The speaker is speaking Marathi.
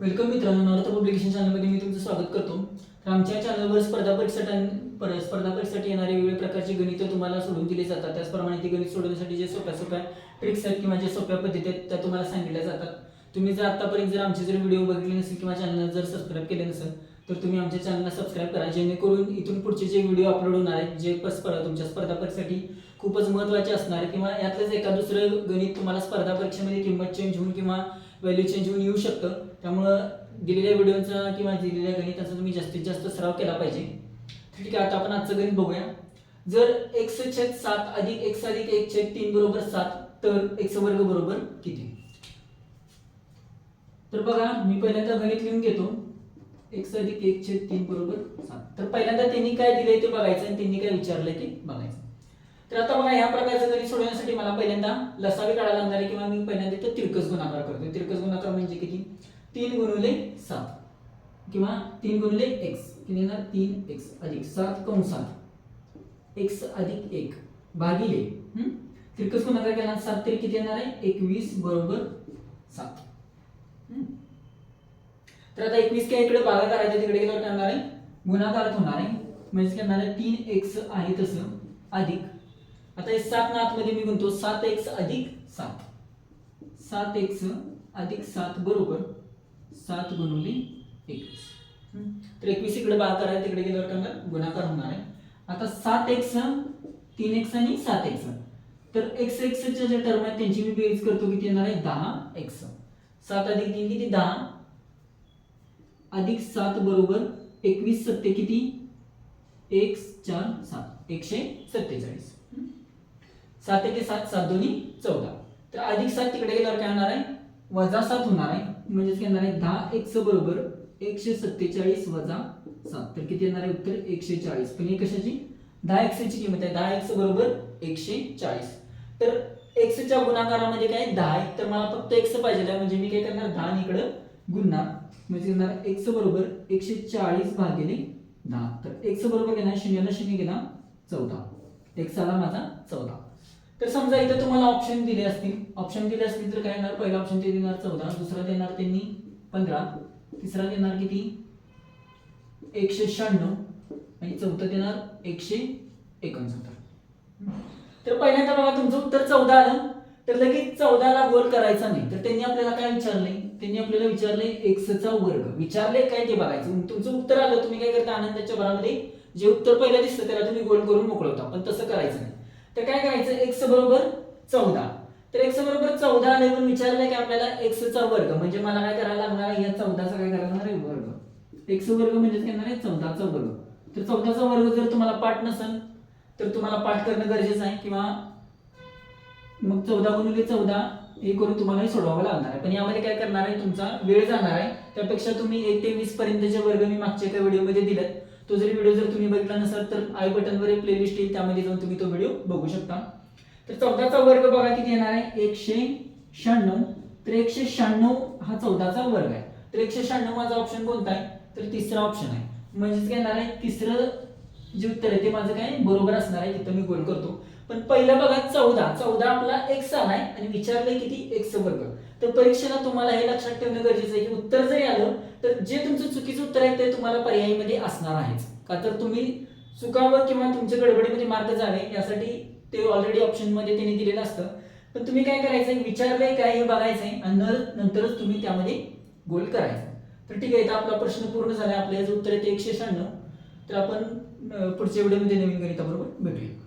वेलकम मित्रांनो नॉर्थ पब्लिकेशन चॅनलमध्ये मी तुमचं स्वागत करतो. तर आमच्या चॅनलवर स्पर्धा परीक्षा पर- स्पर्धा परीक्षेसाठी येणारे वेगवेगळ्या प्रकारची गणितं तुम्हाला सोडून दिली जातात. त्याचप्रमाणे ती गणित सोडवण्यासाठी जे सोप्या सोप्या ट्रिक्स आहेत किंवा जे सोप्या पद्धती आहेत त्या तुम्हाला सांगितल्या जातात. तुम्ही जर आतापर्यंत जर आमचे जर व्हिडिओ बघितले नसेल किंवा चॅनलला जर सबस्क्राईब केले नसेल तर तुम्ही आमच्या चॅनलला सबस्क्राईब करा. जेणेकरून इथून पुढचे जे व्हिडिओ अपलोड होणार आहेत जे स्पर्धा तुमच्या स्पर्धा परीक्षेसाठी खूपच महत्त्वाचे असणार किंवा यातलंच एका दुसरं गणित तुम्हाला स्पर्धा परीक्षेमध्ये किंमत चेंज होऊन किंवा व्हॅल्यू चेंज होऊन येऊ शकतं. त्यामुळं दिलेल्या व्हिडिओचा किंवा दिलेल्या गणिताचा तुम्ही जास्तीत जास्त सराव केला पाहिजे. ठीक आहे आता आपण आजचं गणित बघूया. जर एक्स छेद सात अधिक एक्स अधिक एक छेद तीन बरोबर सात तर एक्स वर्ग बरोबर किती? तर बघा मी पहिल्यांदा गणित लिहून घेतो. एक्स अधिक एक छेद तीन बरोबर सात. तर पहिल्यांदा त्यांनी काय दिलंय ते बघायचं आणि त्यांनी काय विचारलंय ते बघायचं. तर आता बघा ह्या प्रकारचं गणित सोडवण्यासाठी मला पहिल्यांदा लसावी काढायला लागणार आहे किंवा मी पहिल्यांदा तिरकस गुणाकार करतो तिरकस गुणाकार म्हणजे किती? तीन गुणिले सात. किंवा तीन गुणिले एक्स किती येणार? तीन एक्स अधिक सात कंसात एक्स अधिक एक भागिले त्रिकस तिरकस केला सात तरी किती येणार आहे? एकवीस बरोबर सात. तर आता एकवीस काय इकडे बागा करायचं तिकडे गेल्यावर काय होणार आहे? गुणाकार होणार आहे. म्हणजे काय होणार आहे? तीन एक्स आहे तसं अधिक. आता हे सात ना आतमध्ये मी म्हणतो सात एक्स अधिक सात. सात एक्स अधिक सात बरोबर सात गुणुले एकवीस? तर एकवीस इकडे बागा करायचं तिकडे गेल्यावर काय गुणाकार होणार आहे. आता सात एक्स तीन एक्स आणि सात एक्स. तर एक्स एक्सच्या ज्या टर्म आहेत त्यांची मी बेरीज करतो किती येणार आहे? दहा एक्स. सात अधिक तीन किती? दहा. अधिक सात बरोबर एकवीस सत्ते किती? एक चार सात. एकशे सत्तेचाळीस? सात एके सात सात दोन्ही चौदा. तर अधिक सात तिकडे गेल्यावर काय होणार आहे? वजा सात होणार आहे. म्हणजेच काय येणार आहे दहा एक्स बरोबर एकशे सत्तेचाळीस वजा सात. तर किती येणार आहे उत्तर? एकशे चाळीस. पण ही कशाची? दहा एक्सची किंमत आहे. दहा एक्स बरोबर एकशे चाळीस. तर एक्सच्या गुणाकारामध्ये काय? दहा आहे. तर मला फक्त एक्स पाहिजे आहे. म्हणजे मी काय करणार? दहा इकडं गुन्हा म्हणजे येणार एक्स बरोबर एकशे चाळीस भागिले दहा. तर एक्स बरोबर घेणार शून्याला शून्य गेला चौदा. एक्स आला माझा चौदा. तर समजा इथं तुम्हाला ऑप्शन दिले असतील. ऑप्शन दिले असतील तर काय येणार? पहिला ऑप्शन ते देणार चौदा दुसरा देणार त्यांनी पंधरा तिसरा देणार किती? एकशे शहाण्णव. आणि चौथं देणार एकशे एकोणसत्तर. तर पहिल्यांदा बघा तुमचं उत्तर चौदा आलं. तर लगेच चौदाला गोल करायचा नाही. तर त्यांनी आपल्याला काय विचारलंय? त्यांनी आपल्याला विचारलंय एक्सचा वर्ग. विचारले काय ते बघायचं. तुमचं उत्तर आलं तुम्ही काय करता? आनंदाच्या भरामध्ये जे उत्तर पहिलं दिसतं त्याला तुम्ही गोल करून मोकळवता पण तसं करायचं नाही. तर काय करायचं? एक्स बरोबर चौदा. तर एक्स बरोबर चौदा आले पण विचारलं की आपल्याला एक्सचा वर्ग म्हणजे मला काय करायला लागणार आहे? या चौदाचा काय करायला लागणार आहे? वर्ग. एक्स वर्ग म्हणजे काय आहे? चौदाचा वर्ग. तर चौदाचा वर्ग जर तुम्हाला पाठ नसेल तर तुम्हाला पाठ करणं गरजेचं आहे. किंवा मग चौदा गुणिले चौदा हे करून तुम्हाला सोडवावं लागणार आहे. पण यामध्ये काय करणार आहे? तुमचा वेळ जाणार आहे. त्यापेक्षा तुम्ही एक ते वीस पर्यंतचे वर्ग मी मागच्या एका व्हिडिओमध्ये दिलेत. तो जरी व्हिडिओ जर तुम्ही बघितला नसाल तर आय बटनवर एक प्लेलिस्ट येईल त्यामध्ये जाऊन तुम्ही तो व्हिडिओ बघू शकता. तर चौदाचा वर्ग बघा किती येणार आहे? एकशे शहाण्णव. तर एकशे शहाण्णव हा चौदाचा वर्ग आहे. तर एकशे शहाण्णव माझा ऑप्शन कोणता आहे? तर तिसरा ऑप्शन आहे. म्हणजेच काय येणार आहे? तिसरं जे उत्तर आहे ते माझं काय बरोबर असणार आहे तिथं मी गोल करतो. पण पहिलं बघा चौदा. चौदा आपला एक्स आलाय आणि विचारलंय किती? एक्स वर्ग तर परीक्षेला तुम्हाला हे लक्षात ठेवणं गरजेचं आहे की उत्तर जरी आलं तर जे तुमचं चुकीचं उत्तर आहे ते तुम्हाला पर्यायीमध्ये असणार आहेच. का तर तुम्ही चुकावं किंवा तुमच्या गडबडीमध्ये मार्ग जावे यासाठी ते ऑलरेडी ऑप्शनमध्ये त्याने त्यांनी दिलेलं असतं. पण तुम्ही काय करायचं विचारलंय काय हे बघायचंय आणि नंतरच तुम्ही त्यामध्ये गोल करायचं. तर ठीक आहे तर आपला प्रश्न पूर्ण झाला आपल्या याचं उत्तर आहे ते एकशे शहाण्णव. तर आपण पुढच्या व्हिडिओमध्ये नवीन गणिताबरोबर भेटूया.